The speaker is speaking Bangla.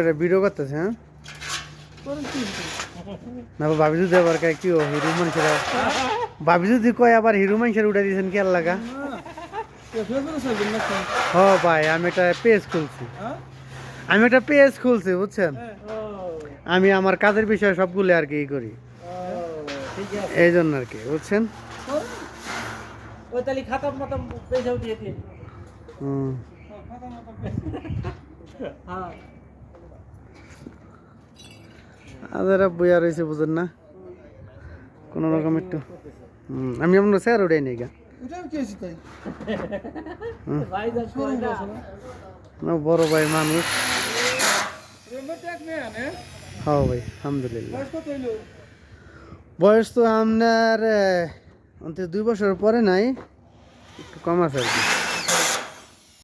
এটা ভিডিও করতেছে হ্যাঁ। না ভাবি যদি আবার কি হিরো মানুষের ভাবি যদি কয় আবার হিরো মানুষের উঠে দিয়েছেন কি লাগা হ ভাই আমি একটা পেজ খুলছি। আমি একটা পেজ খুলছি বুঝছেন? হ্যাঁ। আমি আমার কাজের বিষয়ে সবগুলো আর কি ই করি। ঠিক এই জন্য আর কি বুঝছেন? হুম। হ্যাঁ। আদারা বইয়া রয়েছে বুঝেন না? কোনো রকম একটু হুম, আমি আপনার স্যার উঠাই নেই গা। বড় ভাই মানুষ। হ্যাঁ ভাই আলহামদুলিল্লাহ। বয়স তো আপনার অন্তত দুই বছর পরে নাই একটু কম আছে আর কি।